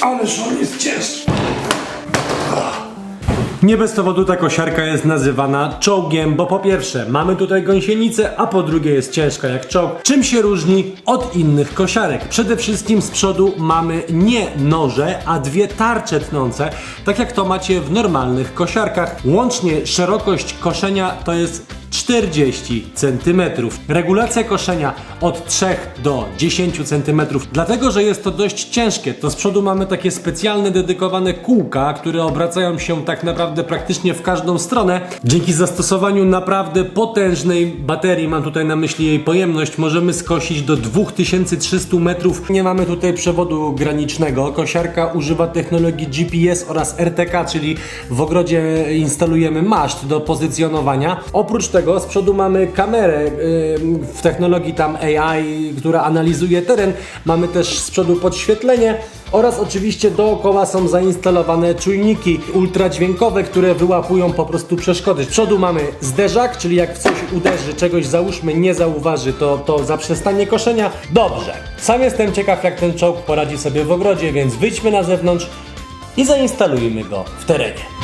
Ależ on jest ciężki. Nie bez powodu ta kosiarka jest nazywana czołgiem, bo po pierwsze mamy tutaj gąsienicę, a po drugie jest ciężka jak czołg. Czym się różni od innych kosiarek? Przede wszystkim z przodu mamy nie noże, a dwie tarcze tnące, tak jak to macie w normalnych kosiarkach. Łącznie szerokość koszenia to jest 40 cm. Regulacja koszenia od 3 do 10 cm. Dlatego, że jest to dość ciężkie, to z przodu mamy takie specjalne dedykowane kółka, które obracają się tak naprawdę praktycznie w każdą stronę. Dzięki zastosowaniu naprawdę potężnej baterii, mam tutaj na myśli jej pojemność, możemy skosić do 2300 metrów. Nie mamy tutaj przewodu granicznego. Kosiarka używa technologii GPS oraz RTK, czyli w ogrodzie instalujemy maszt do pozycjonowania. Oprócz tego z przodu mamy kamerę yy, w technologii tam AI, która analizuje teren. Mamy też z przodu podświetlenie oraz oczywiście dookoła są zainstalowane czujniki ultradźwiękowe, które wyłapują po prostu przeszkody. Z przodu mamy zderzak, czyli jak w coś uderzy, czegoś załóżmy nie zauważy, to, to zaprzestanie koszenia. Dobrze. Sam jestem ciekaw jak ten czołg poradzi sobie w ogrodzie, więc wyjdźmy na zewnątrz i zainstalujmy go w terenie.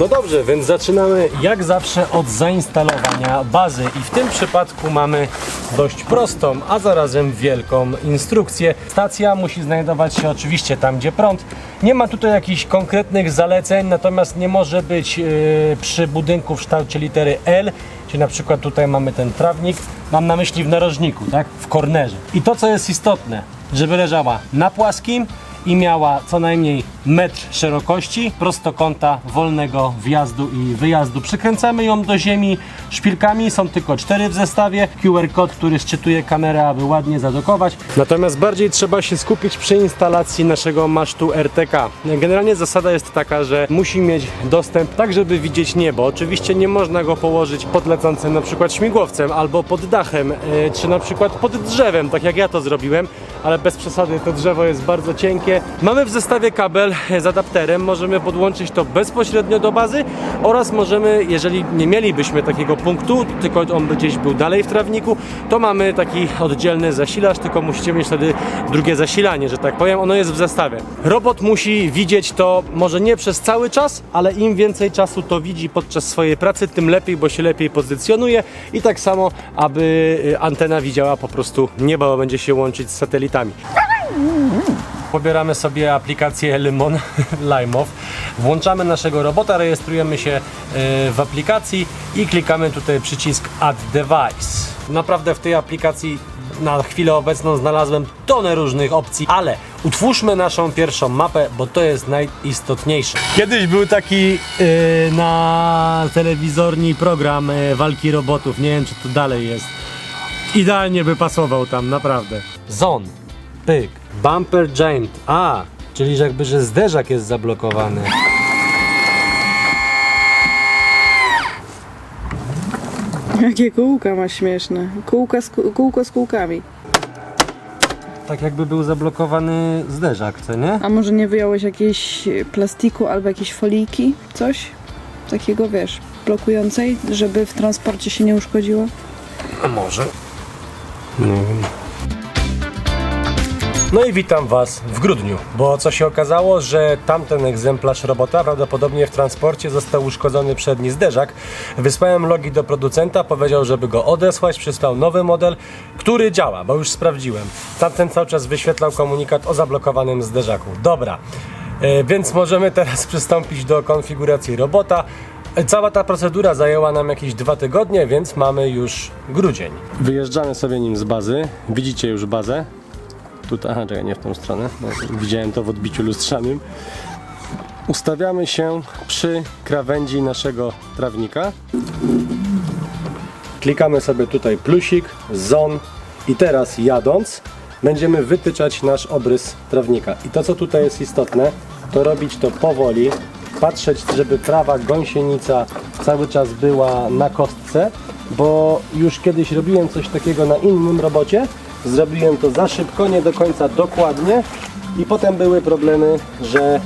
No dobrze, więc zaczynamy jak zawsze od zainstalowania bazy i w tym przypadku mamy dość prostą, a zarazem wielką instrukcję. Stacja musi znajdować się oczywiście tam, gdzie prąd. Nie ma tutaj jakichś konkretnych zaleceń, natomiast nie może być yy, przy budynku w kształcie litery L, czyli na przykład tutaj mamy ten trawnik, mam na myśli w narożniku, tak, w kornerze. I to, co jest istotne, żeby leżała na płaskim, i miała co najmniej metr szerokości, prostokąta wolnego wjazdu i wyjazdu. Przykręcamy ją do ziemi szpilkami, są tylko cztery w zestawie. QR kod, który szczytuje kamerę, aby ładnie zadokować. Natomiast bardziej trzeba się skupić przy instalacji naszego masztu RTK. Generalnie zasada jest taka, że musi mieć dostęp tak, żeby widzieć niebo. Oczywiście nie można go położyć pod lecącym na przykład śmigłowcem albo pod dachem, yy, czy na przykład pod drzewem, tak jak ja to zrobiłem, ale bez przesady to drzewo jest bardzo cienkie. Mamy w zestawie kabel z adapterem, możemy podłączyć to bezpośrednio do bazy oraz możemy, jeżeli nie mielibyśmy takiego punktu, tylko on by gdzieś był dalej w trawniku, to mamy taki oddzielny zasilacz, tylko musicie mieć wtedy drugie zasilanie, że tak powiem, ono jest w zestawie. Robot musi widzieć to może nie przez cały czas, ale im więcej czasu to widzi podczas swojej pracy, tym lepiej, bo się lepiej pozycjonuje i tak samo, aby y, antena widziała po prostu niebo, bo będzie się łączyć z satelitami. Pobieramy sobie aplikację Limon Limeoff, włączamy naszego robota, rejestrujemy się e, w aplikacji i klikamy tutaj przycisk Add Device. Naprawdę w tej aplikacji na chwilę obecną znalazłem tonę różnych opcji, ale utwórzmy naszą pierwszą mapę, bo to jest najistotniejsze. Kiedyś był taki e, na telewizorni program e, walki robotów, nie wiem czy to dalej jest. Idealnie by pasował tam, naprawdę. Zon, pyk, bumper joint, a, czyli jakby, że zderzak jest zablokowany. Jakie kółka ma śmieszne. Kółka z, kół- kółko z kółkami. Tak jakby był zablokowany zderzak, co nie? A może nie wyjąłeś jakiejś plastiku albo jakiejś foliki? Coś? Takiego, wiesz, blokującej, żeby w transporcie się nie uszkodziło? A może? Nie wiem. No i witam Was w grudniu, bo co się okazało, że tamten egzemplarz robota prawdopodobnie w transporcie został uszkodzony przedni zderzak. Wysłałem logi do producenta, powiedział, żeby go odesłać, przysłał nowy model, który działa, bo już sprawdziłem. Tamten cały czas wyświetlał komunikat o zablokowanym zderzaku. Dobra, e, więc możemy teraz przystąpić do konfiguracji robota. Cała ta procedura zajęła nam jakieś dwa tygodnie, więc mamy już grudzień. Wyjeżdżamy sobie nim z bazy. Widzicie już bazę. Tutaj, aha, czekaj, nie w tą stronę. Widziałem to w odbiciu lustrzanym. Ustawiamy się przy krawędzi naszego trawnika. Klikamy sobie tutaj plusik, zon i teraz jadąc będziemy wytyczać nasz obrys trawnika. I to co tutaj jest istotne, to robić to powoli, patrzeć, żeby prawa gąsienica cały czas była na kostce, bo już kiedyś robiłem coś takiego na innym robocie, zrobiłem to za szybko, nie do końca dokładnie i potem były problemy, że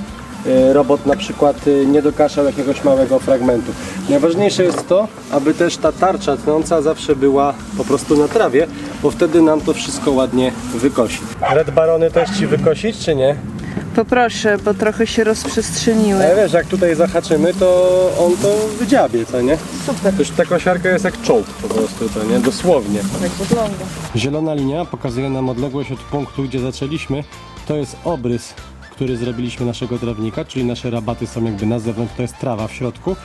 e, robot na przykład e, nie dokaszał jakiegoś małego fragmentu. Najważniejsze jest to, aby też ta tarcza tnąca zawsze była po prostu na trawie, bo wtedy nam to wszystko ładnie wykosi. Red Barony też Ci wykosić, czy nie? Poproszę, bo trochę się rozprzestrzeniły. Ale wiesz, jak tutaj zahaczymy, to on to wydziabie, co nie? Super. Też ta kosiarka jest jak czołg po prostu, to nie? Dosłownie. Tak wygląda. Zielona linia pokazuje nam odległość od punktu, gdzie zaczęliśmy. To jest obrys, który zrobiliśmy naszego trawnika, czyli nasze rabaty są jakby na zewnątrz, to jest trawa w środku.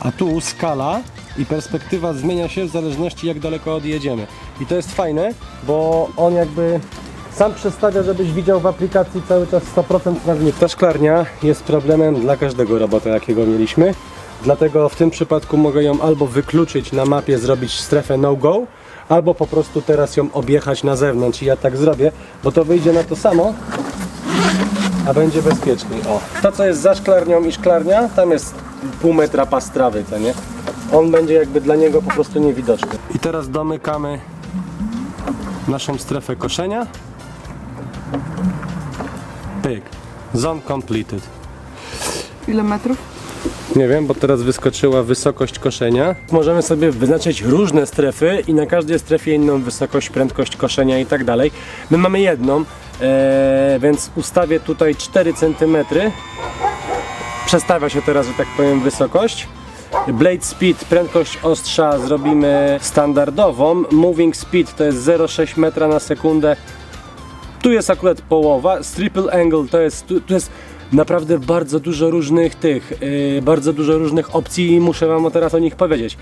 A tu skala i perspektywa zmienia się w zależności jak daleko odjedziemy. I to jest fajne, bo on jakby sam przedstawia, żebyś widział w aplikacji cały czas 100% trawnika. Ta szklarnia jest problemem dla każdego robota, jakiego mieliśmy. Dlatego w tym przypadku mogę ją albo wykluczyć na mapie, zrobić strefę no-go, albo po prostu teraz ją objechać na zewnątrz i ja tak zrobię, bo to wyjdzie na to samo, a będzie bezpieczniej. O, to co jest za szklarnią i szklarnia, tam jest pół metra pas trawy, to nie? On będzie jakby dla niego po prostu niewidoczny. I teraz domykamy naszą strefę koszenia. Pyk. Zone completed. Ile metrów? Nie wiem, bo teraz wyskoczyła wysokość koszenia. Możemy sobie wyznaczyć różne strefy i na każdej strefie inną wysokość, prędkość koszenia i tak dalej. My mamy jedną, e, więc ustawię tutaj 4 cm. Przestawia się teraz, że tak powiem, wysokość. Blade speed, prędkość ostrza zrobimy standardową. Moving speed to jest 0,6 metra na sekundę. Tu jest akurat połowa. Z triple angle to jest, tu, tu jest naprawdę bardzo dużo różnych tych, yy, bardzo dużo różnych opcji i muszę wam teraz o nich powiedzieć.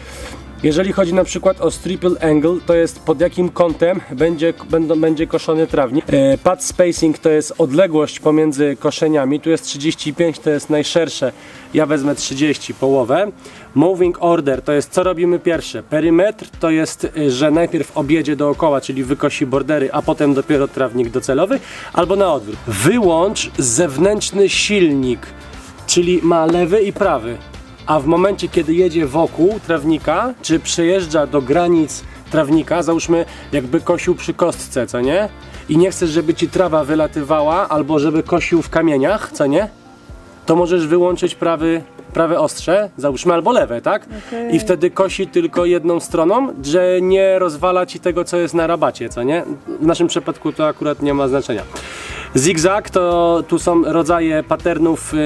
Jeżeli chodzi na przykład o triple angle, to jest pod jakim kątem będzie, będą, będzie koszony trawnik. Yy, pad spacing to jest odległość pomiędzy koszeniami. Tu jest 35, to jest najszersze. Ja wezmę 30, połowę. Moving order to jest co robimy pierwsze. Perymetr to jest, y, że najpierw objedzie dookoła, czyli wykosi bordery, a potem dopiero trawnik docelowy, albo na odwrót. Wyłącz zewnętrzny silnik, czyli ma lewy i prawy. A w momencie, kiedy jedzie wokół trawnika, czy przejeżdża do granic trawnika, załóżmy jakby kosił przy kostce, co nie? I nie chcesz, żeby ci trawa wylatywała, albo żeby kosił w kamieniach, co nie? to możesz wyłączyć prawy, prawe ostrze, załóżmy, albo lewe, tak? Okej. I wtedy kosi tylko jedną stroną, że nie rozwala ci tego, co jest na rabacie, co nie? W naszym przypadku to akurat nie ma znaczenia. Zigzag to tu są rodzaje patternów, yy,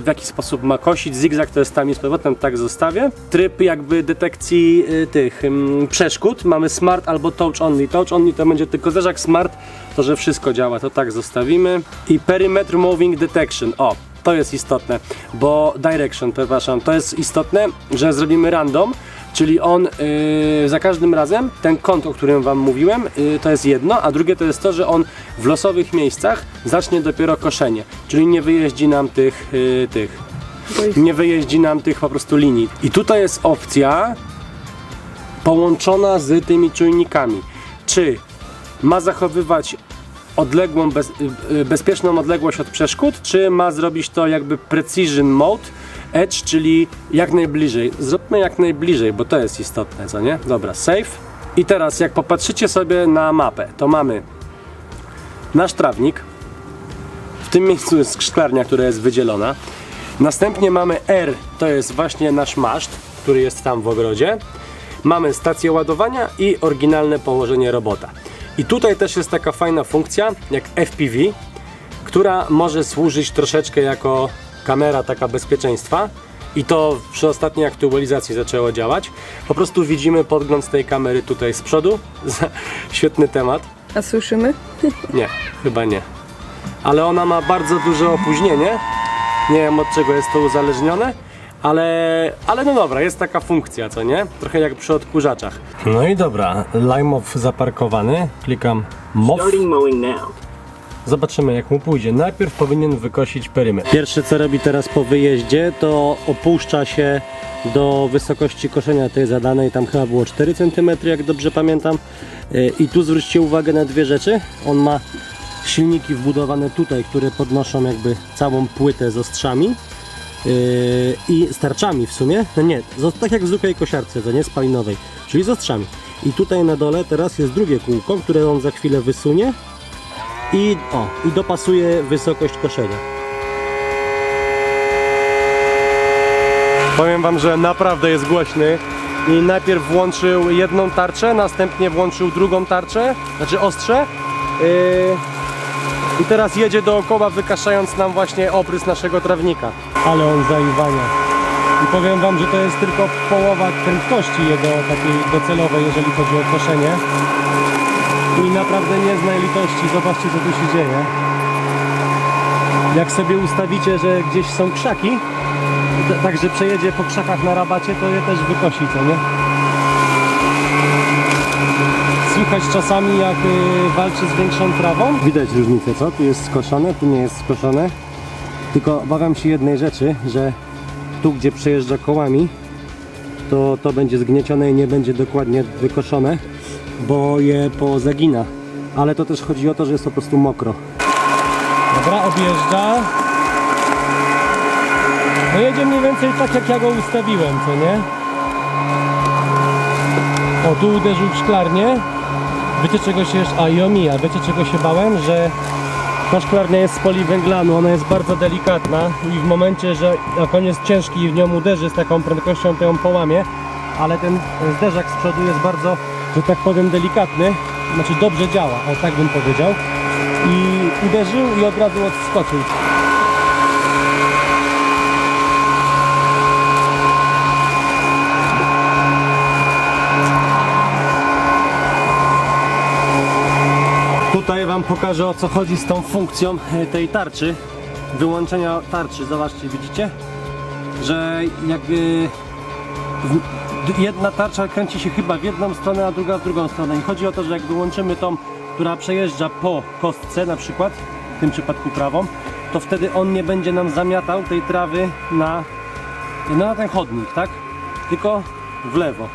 w jaki sposób ma kosić. Zigzag to jest tam i z powrotem, tak zostawię. Tryb jakby detekcji yy, tych przeszkód. Mamy smart albo touch only. Touch only to będzie tylko zderzak, smart to, że wszystko działa, to tak zostawimy. I perimeter moving detection. O, to jest istotne, bo direction, przepraszam, to jest istotne, że zrobimy random, czyli on yy, za każdym razem, ten kąt, o którym Wam mówiłem, yy, to jest jedno, a drugie to jest to, że on w losowych miejscach zacznie dopiero koszenie, czyli nie wyjeździ nam tych, yy, tych, nie wyjeździ nam tych po prostu linii. I tutaj jest opcja połączona z tymi czujnikami, czy ma zachowywać odległą, bez, y, y, bezpieczną odległość od przeszkód, czy ma zrobić to jakby precision mode, edge, czyli jak najbliżej. Zróbmy jak najbliżej, bo to jest istotne, co nie? Dobra, save. I teraz jak popatrzycie sobie na mapę, to mamy nasz trawnik. W tym miejscu jest szklarnia, która jest wydzielona. Następnie mamy R, to jest właśnie nasz maszt, który jest tam w ogrodzie. Mamy stację ładowania i oryginalne położenie robota. I tutaj też jest taka fajna funkcja jak FPV, która może służyć troszeczkę jako kamera taka bezpieczeństwa. I to przy ostatniej aktualizacji zaczęło działać. Po prostu widzimy podgląd z tej kamery tutaj z przodu. Świetny temat. A słyszymy? Nie, chyba nie. Ale ona ma bardzo duże opóźnienie. Nie wiem od czego jest to uzależnione, ale, ale no dobra, jest taka funkcja, co nie? Trochę jak przy odkurzaczach. No i dobra, Limow zaparkowany. Klikam MOW. Starting mowing now. Zobaczymy jak mu pójdzie. Najpierw powinien wykosić perymetr. Pierwsze co robi teraz po wyjeździe to opuszcza się do wysokości koszenia tej zadanej. Tam chyba było 4 cm jak dobrze pamiętam. Yy, I tu zwróćcie uwagę na dwie rzeczy. On ma silniki wbudowane tutaj, które podnoszą jakby całą płytę z ostrzami. Yy, i z tarczami w sumie, no nie, tak jak w zwykłej kosiarce, to nie spalinowej, czyli z ostrzami. I tutaj na dole teraz jest drugie kółko, które on za chwilę wysunie i o, i dopasuje wysokość koszenia. Powiem wam, że naprawdę jest głośny i najpierw włączył jedną tarczę, następnie włączył drugą tarczę, znaczy ostrze. Yy, I teraz jedzie dookoła, wykaszając nam właśnie obrys naszego trawnika. Ale on zaiwania. I powiem wam, że to jest tylko połowa prędkości jego takiej docelowej, jeżeli chodzi o koszenie. I naprawdę nie zna litości. Zobaczcie, co tu się dzieje. Jak sobie ustawicie, że gdzieś są krzaki, t- także przejedzie po krzakach na rabacie, to je też wykosi, co nie? Słychać czasami, jak y, walczy z większą trawą. Widać różnicę, co? Tu jest skoszone, tu nie jest skoszone. Tylko obawiam się jednej rzeczy, że tu, gdzie przejeżdża kołami, to to będzie zgniecione i nie będzie dokładnie wykoszone, bo je pozagina. Ale to też chodzi o to, że jest po prostu mokro. Dobra, objeżdża. No jedzie mniej więcej tak, jak ja go ustawiłem, co nie? O, tu uderzył w szklarnię. Wiecie czego się jeszcze... A, i omija. Wiecie czego się bałem? Że ta szklarnia jest z poliwęglanu, ona jest bardzo delikatna i w momencie, że jak on jest ciężki i w nią uderzy z taką prędkością, to ją połamie, ale ten zderzak z przodu jest bardzo, że tak powiem, delikatny, znaczy dobrze działa, o tak bym powiedział. I uderzył i od razu odskoczył. Tutaj Wam pokażę o co chodzi z tą funkcją e, tej tarczy. Wyłączenia tarczy, zobaczcie, widzicie? Że jakby jedna tarcza kręci się chyba w jedną stronę, a druga w drugą stronę. I chodzi o to, że jak wyłączymy tą, która przejeżdża po kostce na przykład, w tym przypadku prawą, to wtedy on nie będzie nam zamiatał tej trawy na, no, na ten chodnik, tak? Tylko w lewo.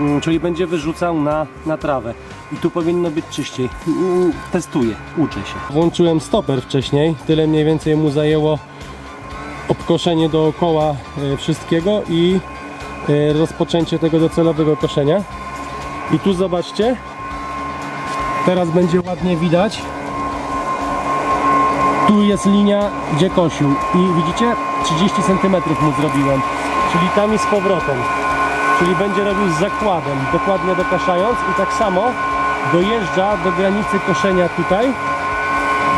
Mm, czyli będzie wyrzucał na, na trawę. I tu powinno być czyściej. Mm, Testuję, uczę się. Włączyłem stoper wcześniej, tyle mniej więcej mu zajęło obkoszenie dookoła e, wszystkiego i rozpoczęcie tego docelowego koszenia. I tu zobaczcie, teraz będzie ładnie widać. Tu jest linia, gdzie kosił i widzicie, 30 cm mu zrobiłem, czyli tam i z powrotem czyli będzie robił z zakładem, dokładnie dokaszając i tak samo dojeżdża do granicy koszenia tutaj,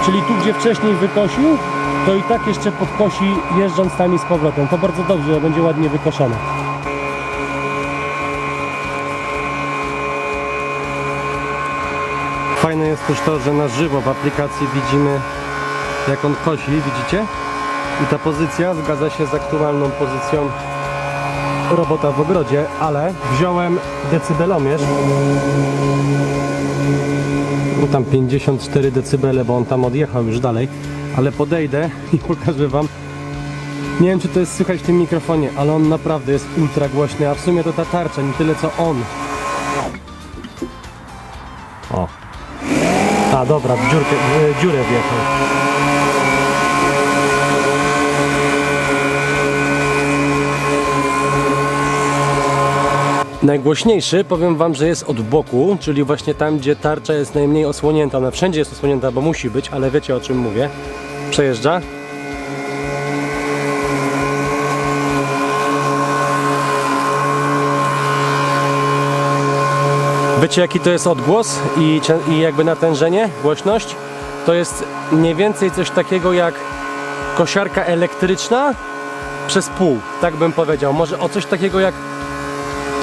czyli tu gdzie wcześniej wykosił, to i tak jeszcze podkosi jeżdżąc tam i z powrotem. To bardzo dobrze, będzie ładnie wykoszone. Fajne jest też to, że na żywo w aplikacji widzimy jak on kosi, widzicie? I ta pozycja zgadza się z aktualną pozycją robota w ogrodzie, ale wziąłem decybelomierz. No tam 54 decybele, bo on tam odjechał już dalej, ale podejdę i pokażę wam. Nie wiem czy to jest słychać w tym mikrofonie, ale on naprawdę jest ultra głośny, a w sumie to ta tarcza, nie tyle co on. Dobra, w dziurkę, w dziurę wjechał. Najgłośniejszy powiem wam, że jest od boku, czyli właśnie tam, gdzie tarcza jest najmniej osłonięta. Ona wszędzie jest osłonięta, bo musi być, ale wiecie o czym mówię. Przejeżdża. Wiecie jaki to jest odgłos i, i jakby natężenie, głośność? To jest mniej więcej coś takiego jak kosiarka elektryczna przez pół, tak bym powiedział. Może o coś takiego jak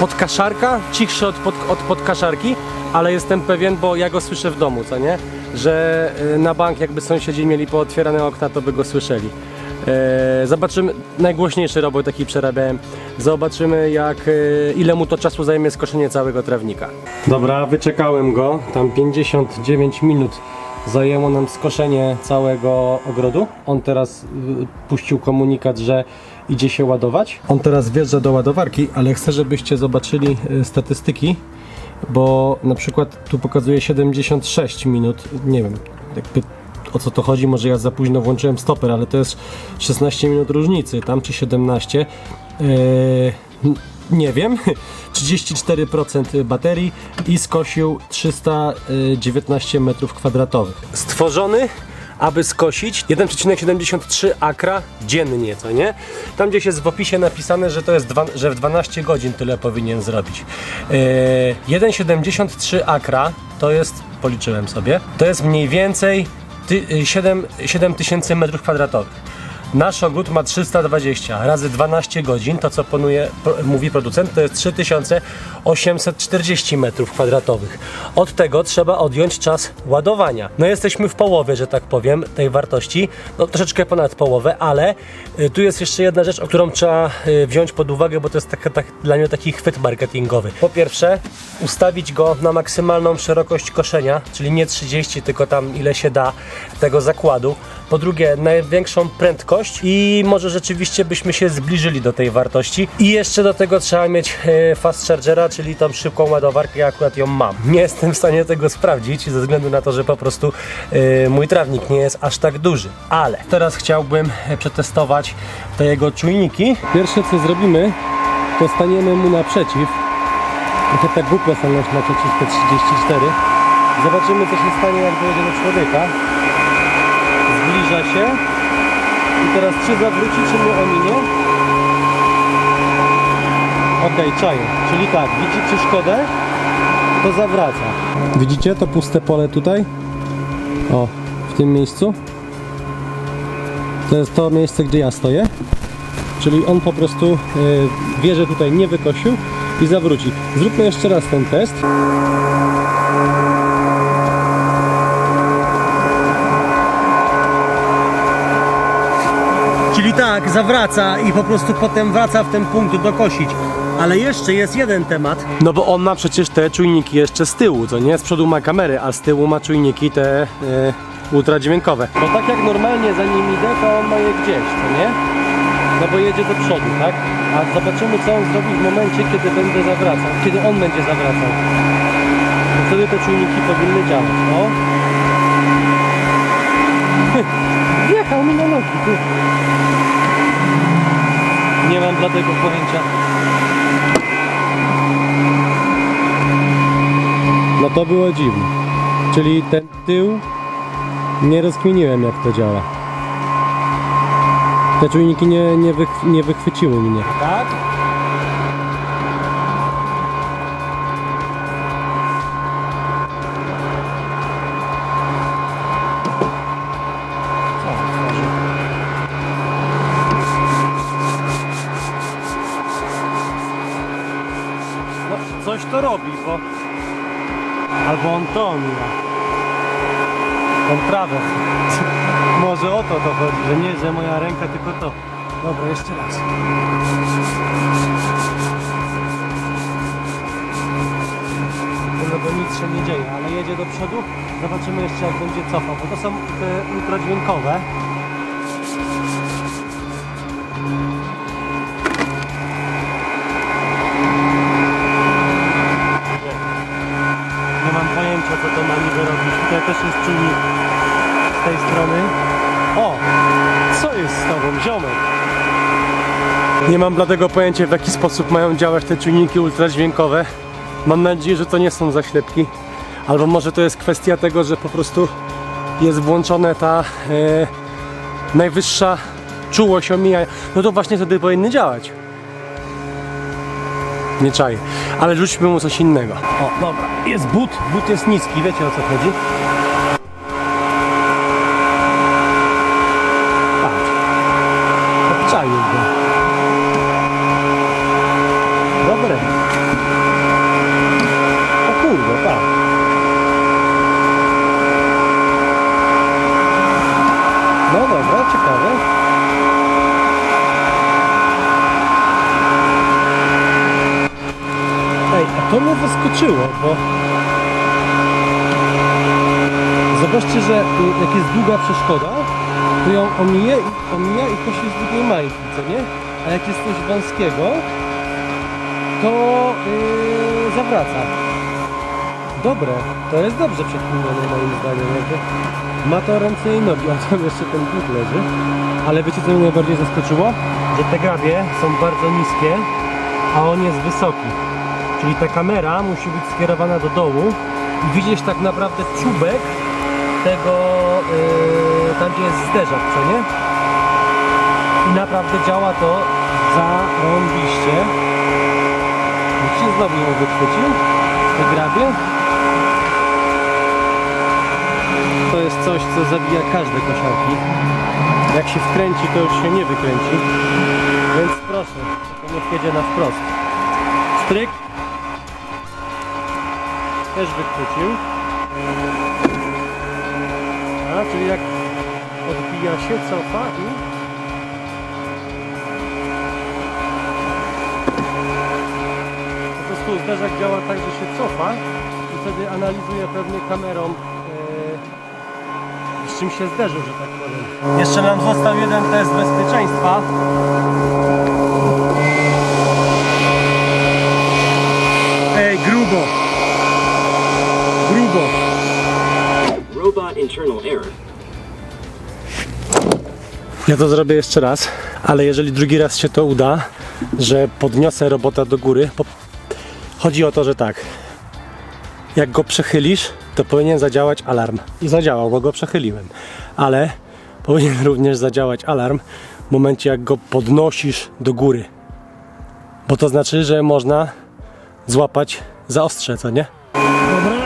podkaszarka, cichszy od, pod, od podkaszarki, ale jestem pewien, bo ja go słyszę w domu, co nie? Że y, na bank jakby sąsiedzi mieli pootwierane okna, to by go słyszeli. E, zobaczymy, najgłośniejszy robot taki przerabiałem. Zobaczymy jak, e, ile mu to czasu zajmie skoszenie całego trawnika. Dobra, wyczekałem go, tam 59 minut zajęło nam skoszenie całego ogrodu. On teraz y, puścił komunikat, że idzie się ładować. On teraz wjeżdża do ładowarki, ale chcę, żebyście zobaczyli statystyki, bo na przykład tu pokazuje 76 minut. Nie wiem, jakby o co to chodzi, może ja za późno włączyłem stoper, ale to jest 16 minut różnicy, tam czy 17. Yy, n- nie wiem, 34% baterii i skosił 319 metrów kwadratowych. Stworzony, aby skosić 1,73 akra dziennie, co nie? Tam gdzieś jest w opisie napisane, że to jest dwa, że w 12 godzin tyle powinien zrobić. Yy, 1,73 akra to jest, policzyłem sobie, to jest mniej więcej ty, y, 7, 7 tysięcy metrów kwadratowych. Nasz ogród ma 320 razy 12 godzin, to co ponuje, mówi producent, to jest 3840 metrów kwadratowych. Od tego trzeba odjąć czas ładowania. No jesteśmy w połowie, że tak powiem, tej wartości, no troszeczkę ponad połowę, ale y, tu jest jeszcze jedna rzecz, o którą trzeba y, wziąć pod uwagę, bo to jest taka, tak, dla mnie taki chwyt marketingowy. Po pierwsze, ustawić go na maksymalną szerokość koszenia, czyli nie 30, tylko tam ile się da tego zakładu. Po drugie, największą prędkość i może rzeczywiście byśmy się zbliżyli do tej wartości. I jeszcze do tego trzeba mieć e, fast chargera, czyli tą szybką ładowarkę, ja akurat ją mam. Nie jestem w stanie tego sprawdzić ze względu na to, że po prostu e, mój trawnik nie jest aż tak duży. Ale teraz chciałbym e, przetestować te jego czujniki. Pierwsze co zrobimy, to staniemy mu naprzeciw. Trochę tak głupio stanąć naprzeciw te 34. Zobaczymy co się stanie jak dojedzie do człowieka zbliża się i teraz czy zawróci, czy mnie ominie ok, czaję, czyli tak, widzi przeszkodę to zawraca. Widzicie to puste pole tutaj? O, w tym miejscu? To jest to miejsce, gdzie ja stoję. Czyli on po prostu y, wie, że tutaj nie wykosił i zawróci. Zróbmy jeszcze raz ten test zawraca i po prostu potem wraca w ten punkt dokosić. Ale jeszcze jest jeden temat. No bo on ma przecież te czujniki jeszcze z tyłu, co nie? Z przodu ma kamery, a z tyłu ma czujniki te e, ultradźwiękowe. Bo tak jak normalnie za nim idę, to on ma je gdzieś, co nie? No bo jedzie do przodu, tak? A zobaczymy co on zrobi w momencie, kiedy będę zawracał. Kiedy on będzie zawracał. Bo wtedy te czujniki powinny działać. O! Wjechał mi na nogi, ty. Nie mam bladego pojęcia. No to było dziwne. Czyli ten tył nie rozkminiłem jak to działa. Te czujniki nie, nie wychwyciły mnie. Tak? Omija. Tą trawę. Może o to to chodzi, że nie, że moja ręka, tylko to. Dobra, jeszcze raz. No bo nic się nie dzieje, ale jedzie do przodu. Zobaczymy jeszcze jak będzie cofał, bo to są te ultradźwiękowe. Też jest czujnik z tej strony. O! Co jest z tobą, ziomek? Nie mam bladego pojęcia w jaki sposób mają działać te czujniki ultradźwiękowe. Mam nadzieję, że to nie są zaślepki. Albo może to jest kwestia tego, że po prostu jest włączona ta e, najwyższa czułość omijania. No to właśnie wtedy powinny działać. Nie czaję. Ale rzućmy mu coś innego. O, dobra. Jest but. But jest niski. Wiecie o co chodzi? Patrz. Obczaił go. Dobre. O kurde, tak. No dobra, ciekawe. To mnie zaskoczyło, bo zobaczcie, że y, jak jest długa przeszkoda, to ją omija omija i kosi z drugiej majki, co nie? A jak jest coś wąskiego, to yy, zawraca. Dobre, to jest dobrze przekminione moim zdaniem. Jakby ma to ręce i nogi, a tam jeszcze ten but leży. Ale wiecie co mnie najbardziej zaskoczyło? Że te grabie są bardzo niskie, a on jest wysoki. Czyli ta kamera musi być skierowana do dołu i widzieć tak naprawdę czubek tego, yy, tam gdzie jest zderzak, co nie? I naprawdę działa to zarąbiście. Widzicie, znowu ją wychwycił w tej grabie. To jest coś, co zabija każde kosiarki. Jak się wkręci, to już się nie wykręci. Więc proszę, to niech jedzie na wprost. Stryk. Też wychwycił. A, czyli jak odbija się, cofa i... Po prostu zderzak działa tak, że się cofa i wtedy analizuje pewnie kamerą e, z czym się zderzył, że tak powiem. Jeszcze nam został jeden test bezpieczeństwa. Ej, grubo! Grubo! Robot internal error. Ja to zrobię jeszcze raz, ale jeżeli drugi raz się to uda, że podniosę robota do góry, bo chodzi o to, że tak, jak go przechylisz, to powinien zadziałać alarm. I zadziałał, bo go przechyliłem. Ale powinien również zadziałać alarm w momencie, jak go podnosisz do góry. Bo to znaczy, że można złapać za ostrze, co nie? Dobra.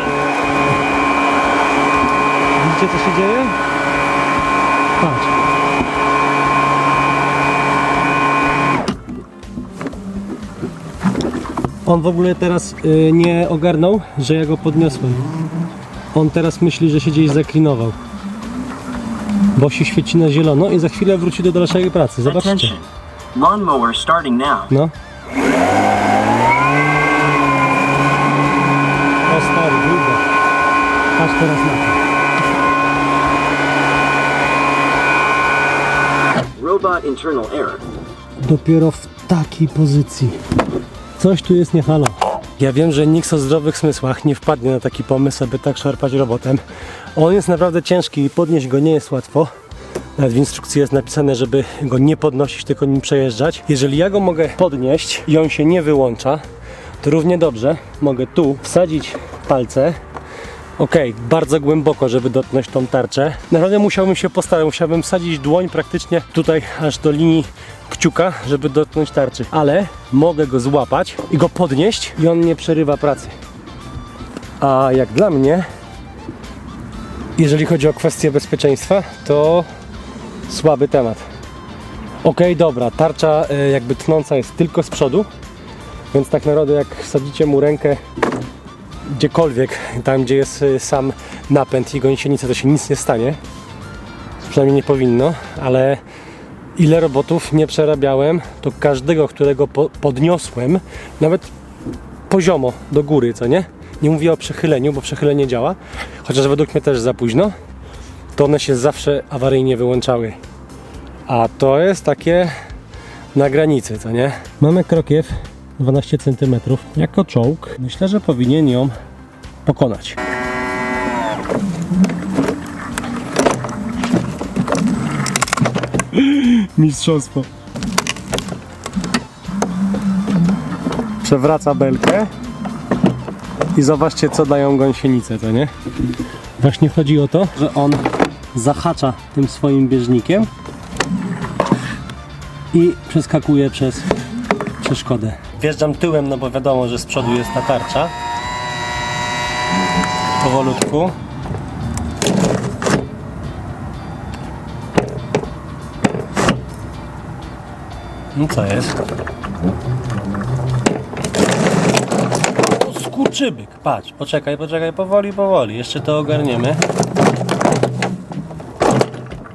Widzicie, co się dzieje? Patrz. On w ogóle teraz y, nie ogarnął, że ja go podniosłem. On teraz myśli, że się gdzieś zaklinował. Bo się świeci na zielono i za chwilę wróci do dalszej pracy. Zobaczcie. Attention. Lawnmower starting now. No. O stary, długo. Patrz teraz na to. Robot internal error. Dopiero w takiej pozycji. Coś tu jest nie halo. Ja wiem, że nikt o zdrowych smysłach nie wpadnie na taki pomysł, aby tak szarpać robotem. On jest naprawdę ciężki i podnieść go nie jest łatwo. Nawet w instrukcji jest napisane, żeby go nie podnosić, tylko nim przejeżdżać. Jeżeli ja go mogę podnieść i on się nie wyłącza, to równie dobrze mogę tu wsadzić palce Ok, bardzo głęboko, żeby dotknąć tą tarczę. Naprawdę musiałbym się postarać, musiałbym wsadzić dłoń praktycznie tutaj aż do linii kciuka, żeby dotknąć tarczy. Ale mogę go złapać i go podnieść i on nie przerywa pracy. A jak dla mnie, jeżeli chodzi o kwestię bezpieczeństwa, to słaby temat. Ok, dobra, tarcza e, jakby tnąca jest tylko z przodu, więc tak naprawdę jak wsadzicie mu rękę gdziekolwiek, tam gdzie jest y, sam napęd i gąsienica, to się nic nie stanie. Przynajmniej nie powinno, ale ile robotów nie przerabiałem, to każdego, którego po podniosłem, nawet poziomo do góry, co nie? Nie mówię o przechyleniu, bo przechylenie działa, chociaż według mnie też za późno, to one się zawsze awaryjnie wyłączały. A to jest takie na granicy, co nie? Mamy krokiew 12 cm jako czołg. Myślę, że powinien ją pokonać. Mistrzostwo. Przewraca belkę i zobaczcie co dają gąsienice, to nie? Właśnie chodzi o to, że on zahacza tym swoim bieżnikiem i przeskakuje przez przeszkodę. Wjeżdżam tyłem, no bo wiadomo, że z przodu jest ta tarcza. Powolutku. No co jest? Skurczybyk, patrz, poczekaj, poczekaj, powoli, powoli, jeszcze to ogarniemy.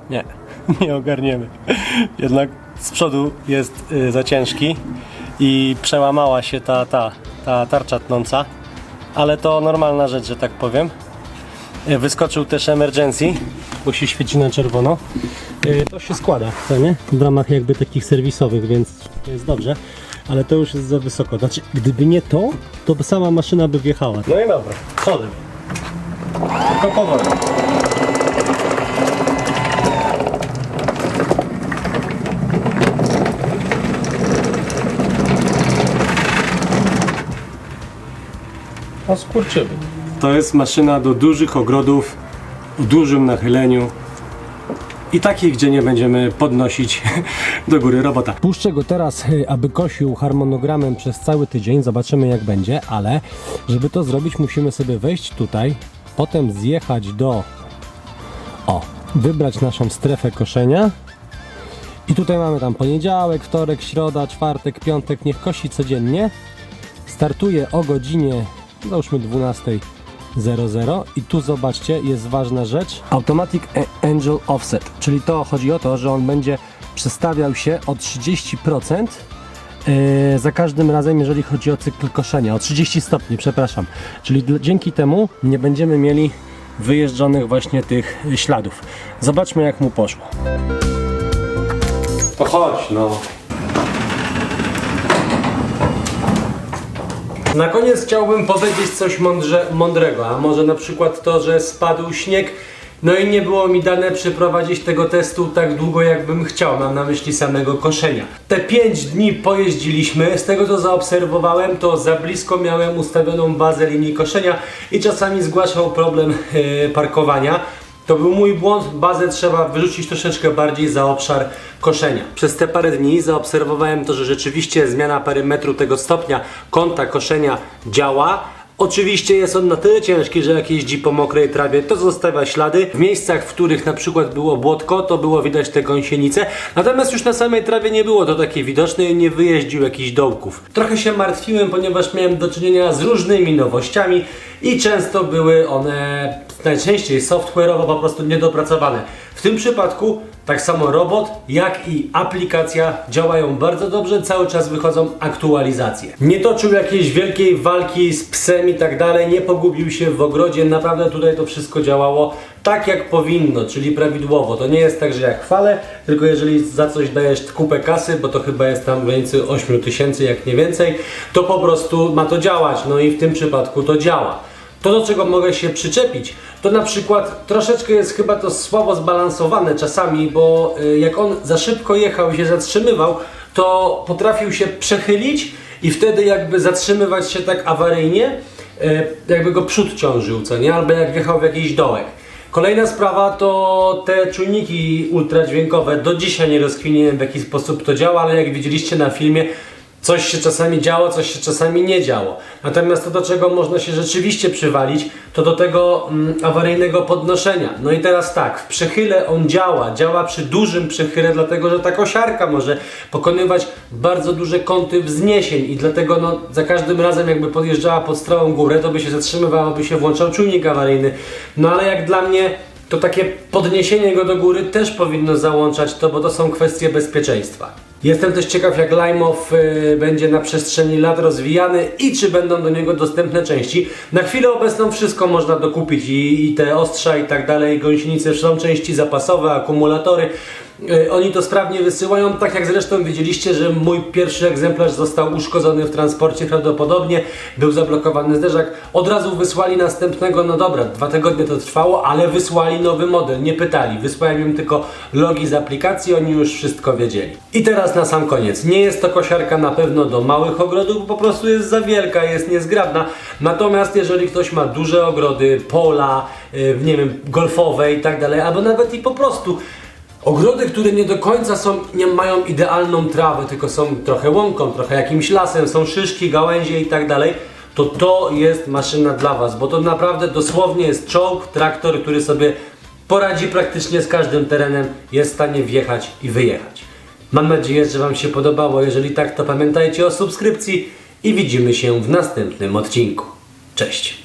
Nie, nie ogarniemy. Jednak z przodu jest y, za ciężki i przełamała się ta, ta, ta tarcza tnąca, ale to normalna rzecz, że tak powiem. Y, Wyskoczył też emergency, bo się świeci na czerwono. Y, To się składa, co nie? W ramach jakby takich serwisowych, więc to jest dobrze. Ale to już jest za wysoko. Znaczy, gdyby nie to, to sama maszyna by wjechała. No i dobra, przodem. Tylko powoli. O skurczyby. To jest maszyna do dużych ogrodów, o dużym nachyleniu. i takich, gdzie nie będziemy podnosić do góry robota. Puszczę go teraz, y, aby kosił harmonogramem przez cały tydzień. Zobaczymy jak będzie, ale żeby to zrobić musimy sobie wejść tutaj, potem zjechać do o, wybrać naszą strefę koszenia. I tutaj mamy tam poniedziałek, wtorek, środa, czwartek, piątek, niech kosi codziennie. Startuje o godzinie, załóżmy 12.00 i tu zobaczcie, jest ważna rzecz. Automatic Angel Offset, czyli to chodzi o to, że on będzie przestawiał się o 30% Yy, za każdym razem, jeżeli chodzi o cykl koszenia, o 30 stopni, przepraszam. Czyli dzięki temu nie będziemy mieli wyjeżdżonych właśnie tych śladów. Zobaczmy jak mu poszło. To chodź, no. Na koniec chciałbym powiedzieć coś mądrze, mądrego, a może na przykład to, że spadł śnieg, no i nie było mi dane przeprowadzić tego testu tak długo, jakbym chciał. Mam na myśli samego koszenia. Te 5 dni pojeździliśmy, z tego co zaobserwowałem, to za blisko miałem ustawioną bazę linii koszenia i czasami zgłaszał problem e, parkowania. To był mój błąd, bazę trzeba wyrzucić troszeczkę bardziej za obszar koszenia. Przez te parę dni zaobserwowałem to, że rzeczywiście zmiana perymetru tego stopnia kąta koszenia działa. Oczywiście jest on na tyle ciężki, że jak jeździ po mokrej trawie, to zostawia ślady. W miejscach, w których na przykład było błotko, to było widać te gąsienice. Natomiast już na samej trawie nie było to takie widoczne i nie wyjeździł jakichś dołków. Trochę się martwiłem, ponieważ miałem do czynienia z różnymi nowościami i często były one najczęściej software'owo po prostu niedopracowane. W tym przypadku tak samo robot, jak i aplikacja działają bardzo dobrze, cały czas wychodzą aktualizacje. Nie toczył jakiejś wielkiej walki z psem i tak dalej, nie pogubił się w ogrodzie, naprawdę tutaj to wszystko działało tak jak powinno, czyli prawidłowo. To nie jest tak, że ja chwalę, tylko jeżeli za coś dajesz kupę kasy, bo to chyba jest tam w granicy 8 tysięcy, jak nie więcej, to po prostu ma to działać, no i w tym przypadku to działa. To, do czego mogę się przyczepić, to na przykład troszeczkę jest chyba to słabo zbalansowane czasami, bo y, jak on za szybko jechał i się zatrzymywał, to potrafił się przechylić i wtedy jakby zatrzymywać się tak awaryjnie, y, jakby go przód ciążył, co nie? Albo jak wjechał w jakiś dołek. Kolejna sprawa to te czujniki ultradźwiękowe. Do dzisiaj nie rozkminiłem w jaki sposób to działa, ale jak widzieliście na filmie, Coś się czasami działo, coś się czasami nie działo. Natomiast to, do czego można się rzeczywiście przywalić, to do tego mm, awaryjnego podnoszenia. No i teraz tak, w przechyle on działa, działa przy dużym przechyle, dlatego że ta kosiarka może pokonywać bardzo duże kąty wzniesień i dlatego no, za każdym razem jakby podjeżdżała pod stałą górę, to by się zatrzymywała, by się włączał czujnik awaryjny. No ale jak dla mnie to takie podniesienie go do góry też powinno załączać to, bo to są kwestie bezpieczeństwa. Jestem też ciekaw, jak Limow y, będzie na przestrzeni lat rozwijany i czy będą do niego dostępne części. Na chwilę obecną wszystko można dokupić i, i te ostrza i tak dalej, gąsienice są części zapasowe, akumulatory. Y, Oni to sprawnie wysyłają, tak jak zresztą widzieliście, że mój pierwszy egzemplarz został uszkodzony w transporcie prawdopodobnie, był zablokowany zderzak. Od razu wysłali następnego, no dobra, dwa tygodnie to trwało, ale wysłali nowy model, nie pytali. Wysłałem im tylko logi z aplikacji, oni już wszystko wiedzieli. I teraz na sam koniec. Nie jest to kosiarka na pewno do małych ogrodów, bo po prostu jest za wielka, jest niezgrabna. Natomiast jeżeli ktoś ma duże ogrody, pola, y, nie wiem, golfowe i tak dalej, albo nawet i po prostu Ogrody, które nie do końca są, nie mają idealną trawę, tylko są trochę łąką, trochę jakimś lasem, są szyszki, gałęzie i tak dalej, to to jest maszyna dla Was, bo to naprawdę dosłownie jest czołg, traktor, który sobie poradzi praktycznie z każdym terenem, jest w stanie wjechać i wyjechać. Mam nadzieję, że Wam się podobało. Jeżeli tak, to pamiętajcie o subskrypcji i widzimy się w następnym odcinku. Cześć!